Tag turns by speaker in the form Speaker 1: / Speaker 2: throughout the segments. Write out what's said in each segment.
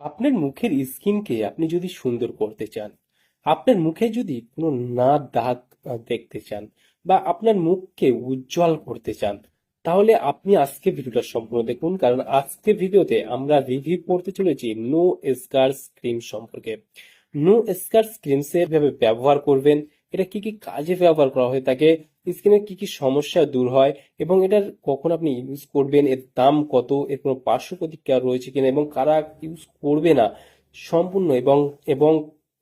Speaker 1: আপনার মুখের স্কিনকে আপনি যদি সুন্দর করতে চান, আপনার মুখে যদি কোনো না দাগ দেখতে চান বা আপনার মুখকে উজ্জ্বল করতে চান, তাহলে আপনি আজকে ভিডিওটা সম্পূর্ণ দেখুন। কারণ আজকে ভিডিওতে আমরা রিভিউ করতে চলেছি নো স্কার্স ক্রিম সম্পর্কে। নো স্কার্স ক্রিম কীভাবে ব্যবহার করবেন। এটা কি কি কাজে ব্যবহার করা হয়ে থাকে? স্কিনের কি কি সমস্যা দূর হয় এবং এটার কখন আপনি ইউজ করবেন, এর দাম কত, এর কোনো পার্শ্ব প্রতিক্রিয়া রয়েছে কিনা এবং কারা ইউজ করবে না সম্পূর্ণ এবং এবং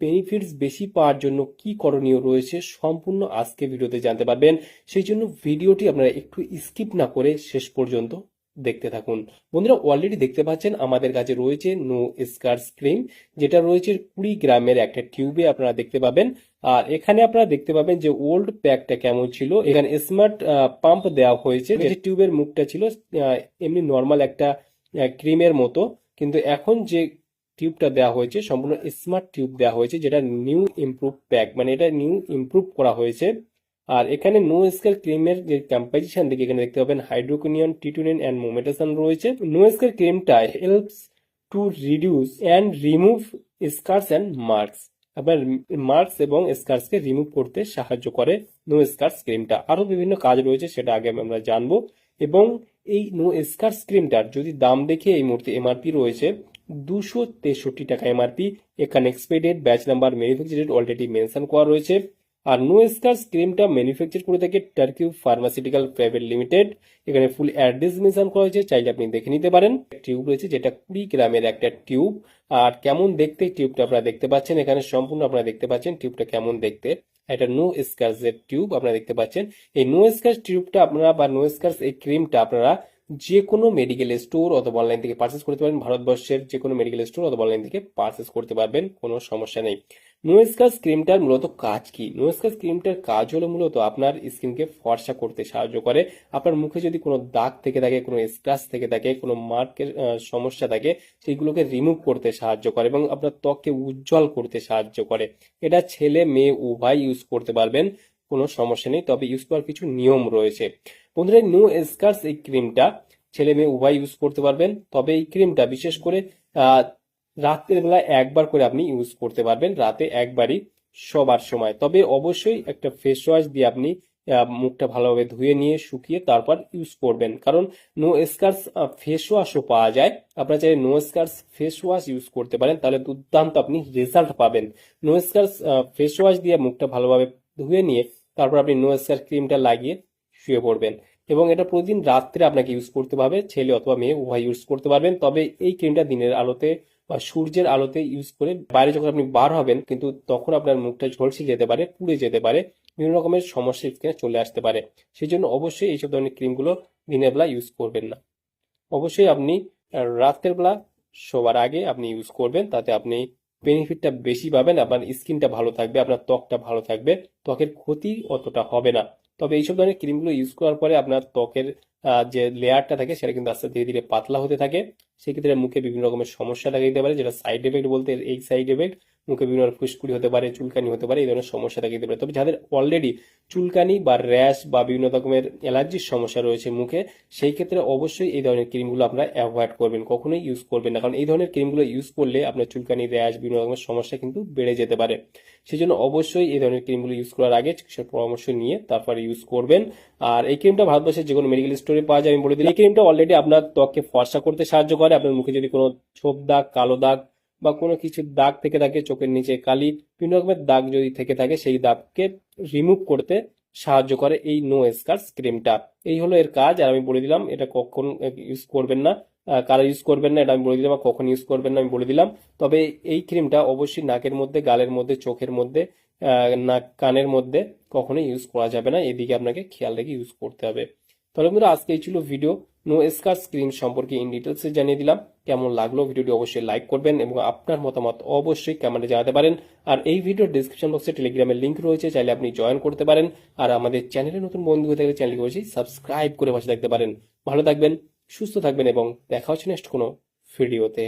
Speaker 1: বেনিফিটস বেশি পাওয়ার জন্য কি করণীয় রয়েছে সম্পূর্ণ আজকে ভিডিওতে জানতে পারবেন। সেই জন্য ভিডিওটি আপনারা একটু স্কিপ না করে শেষ পর্যন্ত দেখতে থাকুন। বন্ধুরা অলরেডি দেখতে পাচ্ছেন আমাদের কাছে রয়েছে নো স্কার্স ক্রিম যেটা রয়েছে কুড়ি গ্রামের একটা টিউবে আপনারা দেখতে পাবেন। আর এখানে আপনারা দেখতে পাবেন যে ওল্ড প্যাকটা কেমন ছিল। এখানে স্মার্ট পাম্প দেওয়া হয়েছে, যে টিউবের মুখটা ছিল এমনি নর্মাল একটা ক্রিমের মতো। কিন্তু এখন যে টিউবটা দেওয়া হয়েছে, সম্পূর্ণ স্মার্ট টিউব দেওয়া হয়েছে, যেটা নিউ ইমপ্রুভ প্যাক মানে এটা নিউ ইমপ্রুভ করা হয়েছে। আর এখানে নো স্কেল ক্রিমের যে কম্পোজিশন দেখে এখানে দেখতে পাবেন হাইড্রোকুনিয়ন টিটুনিন অ্যান্ড মোমেটাসন রয়েছে। নো স্কেল ক্রিমটা helps to reduce and remove scars and marks আপনার মার্কস এবং স্কার্সকে রিমুভ করতে সাহায্য করে নো স্কার্স ক্রিমটা আরও বিভিন্ন কাজ রয়েছে, সেটা আগে আমরা জানব। এবং এই নো স্কার্স ক্রিমটার যদি দাম দেখে এই মুহূর্তে এমআরপি রয়েছে, দুশো তেষট্টি টাকা এমআরপি এখানে expiry batch number manufacture date already mention করা রয়েছে। আর নো স্কার্স ক্রিমটা ম্যানুফ্যাকচার করে থাকে টার্কিউ ফার্মাসিউটিক্যাল প্রাইভেট লিমিটেড এখানে ফুল অ্যাড্রেস মেনশন করা হয়েছে, চাইলে আপনি দেখে নিতে পারেন। টিউব রয়েছে, যেটা কুড়ি গ্রামের একটা টিউব আর কেমন দেখতে টিউবটা আপনারা দেখতে পাচ্ছেন, এখানে সম্পূর্ণ আপনারা দেখতে পাচ্ছেন টিউবটা কেমন দেখতে। এটা নো স্কার্স এর টিউব আপনারা দেখতে পাচ্ছেন। এই নো স্কার্স টিউবটা আপনারা বা নো স্কার্স এই ক্রিমটা আপনারা যে কোনো মেডিকেল স্টোর অথবা অনলাইন থেকে পারচেস করতে পারেন। ভারতবর্ষের যে কোনো মেডিকেল স্টোর অথবা অনলাইন থেকে পারচেস করতে পারবেন, কোনো সমস্যা নেই। নোয়েসকাস ক্রিমটার মূলত কাজ কি? নোয়েসকাস ক্রিমটার কাজ হলো মূলত আপনার স্কিনকে ফর্সা করতে সাহায্য করে। আপনার মুখে যদি কোনো দাগ থেকে থাকে, কোনো স্ক্র্যাচ থেকে থাকে, কোনো মার্কের সমস্যা থাকে সেইগুলোকে রিমুভ করতে সাহায্য করে এবং আপনার ত্বককে উজ্জ্বল করতে সাহায্য করে। এটা ছেলে, মেয়ে, উভয় ইউজ করতে পারবেন, কোনো সমস্যা নেই। তবে ইউজ করার কিছু নিয়ম রয়েছে। বন্ধুরা নো স্কার্স এই ক্রিমটা ছেলে, মেয়ে উভয় ইউজ করতে পারবেন। তবে এই ক্রিমটা বিশেষ করে রাতের বেলা একবার করে আপনি ইউজ করতে পারবেন। রাতে একবারই সবার সময়। তবে অবশ্যই একটা ফেস ওয়াশ দিয়ে আপনি মুখটা ভালোভাবে ধুয়ে নিয়ে, শুকিয়ে তারপর ইউজ করবেন। কারণ নো স্কার্স ফেস ওয়াশও পাওয়া যায়। আপনারা চাইলে no scars face wash use করতে পারেন। তাহলে দুর্দান্ত আপনি রেজাল্ট পাবেন। নো স্কার্স ফেস ওয়াশ দিয়ে মুখটা ভালোভাবে ধুয়ে নিয়ে তারপর আপনি নো স্কার ক্রিমটা লাগিয়ে শুয়ে পড়বেন। এবং এটা প্রতিদিন রাত্রে আপনাকে ইউজ করতে হবে। ছেলে অথবা মেয়ে উভয় ইউজ করতে পারবেন। তবে এই ক্রিমটা দিনের আলোতে বা সূর্যের আলোতে ইউজ করে বাইরে যখন আপনি বার হবেন, কিন্তু তখন আপনার মুখটা ঝলসে যেতে পারে, পুড়ে যেতে পারে, বিভিন্ন রকমের সমস্যা স্কিনে চলে আসতে পারে। সেই জন্য অবশ্যই এইসব ধরনের ক্রিমগুলো দিনের বেলা ইউজ করবেন না। অবশ্যই আপনি রাতের বেলা শোবার আগে আপনি ইউজ করবেন, তাতে আপনি বেনিফিটটা বেশি পাবেন, আপনার স্কিনটা ভালো থাকবে, আপনার ত্বকটা ভালো থাকবে, ত্বকের ক্ষতি অতটা হবে না। তবে এইসব ধরনের ক্রিমগুলো ইউজ করার পরে আপনার ত্বকের যে লেয়ারটা থাকে সেটা কিন্তু আস্তে ধীরে ধীরে পাতলা হতে থাকে। সেক্ষেত্রে মুখে বিভিন্ন রকমের সমস্যা দেখা দিতে পারে, যেটা সাইড এফেক্ট বলতে এই সাইড এফেক্ট মুখে বিভিন্ন ফুসকুড়ি হতে পারে, চুলকানি হতে পারে, এই ধরনের সমস্যা দেখা দিতে পারে তবে যাদের অলরেডি চুলকানি বা র্যাশ বা বিভিন্ন রকমের অ্যালার্জির সমস্যা রয়েছে মুখে, সেই ক্ষেত্রে অবশ্যই এই ধরনের ক্রিমগুলো আপনারা অ্যাভয়েড করবেন, কখনোই ইউজ করবেন না। কারণ এই ধরনের ক্রিমগুলো ইউজ করলে আপনার চুলকানি র্যাশ বিভিন্ন রকমের সমস্যা কিন্তু বেড়ে যেতে পারে। সেই জন্য অবশ্যই এই ধরনের ক্রিমগুলো ইউজ করার আগে চিকিৎসার পরামর্শ নিয়ে তারপরে ইউজ করবেন। আর এই ক্রিমটা ভারতবর্ষের যে কোনো মেডিকেল স্টোরে পাওয়া যায়, আমি বলে দিই এই ক্রিমটা অলরেডি আপনার ত্বককে ফর্সা করতে সাহায্য করে। আপনার মুখে যদি কোনো ছোপ দাগ, কালো দাগ বা কোনো কিছু দাগ থেকে থাকে চোখের নিচে, কালি বিভিন্ন রকমের দাগ যদি থেকে থাকে, সেই দাগকে রিমুভ করতে সাহায্য করে এই নো স্কার্স ক্রিমটা এই হলো এর কাজ, আর আমি বলে দিলাম, এটা কখন ইউজ করবেন না কারা ইউজ করবেন না, এটা আমি বলে দিলাম কখন ইউজ করবেন না, আমি বলে দিলাম। তবে এই ক্রিমটা অবশ্যই নাকের মধ্যে, গালের মধ্যে, চোখের মধ্যে নাক, কানের মধ্যে কখনোই ইউজ করা যাবে না। এদিকে আপনাকে খেয়াল রেখে ইউজ করতে হবে। তাহলে বন্ধুরা, আজকে এই ছিল ভিডিও নো স্কার স্ক্রিন সম্পর্কে ইন ডিটেলসে জানিয়ে দিলাম। কেমন লাগল ভিডিওটি অবশ্যই লাইক করবেন এবং আপনার মতামত অবশ্যই কমেন্টে জানাতে পারেন। আর এই ভিডিওর ডিসক্রিপশন বক্সে টেলিগ্রামের লিঙ্ক রয়েছে, চাইলে আপনি জয়েন করতে পারেন। আর আমাদের চ্যানেলে নতুন বন্ধু হয়ে থাকলে চ্যানেলকে অবশ্যই সাবস্ক্রাইব করে পাশে থাকতে পারেন। ভালো থাকবেন, সুস্থ থাকবেন এবং দেখা হচ্ছে নেক্সট কোনো ভিডিওতে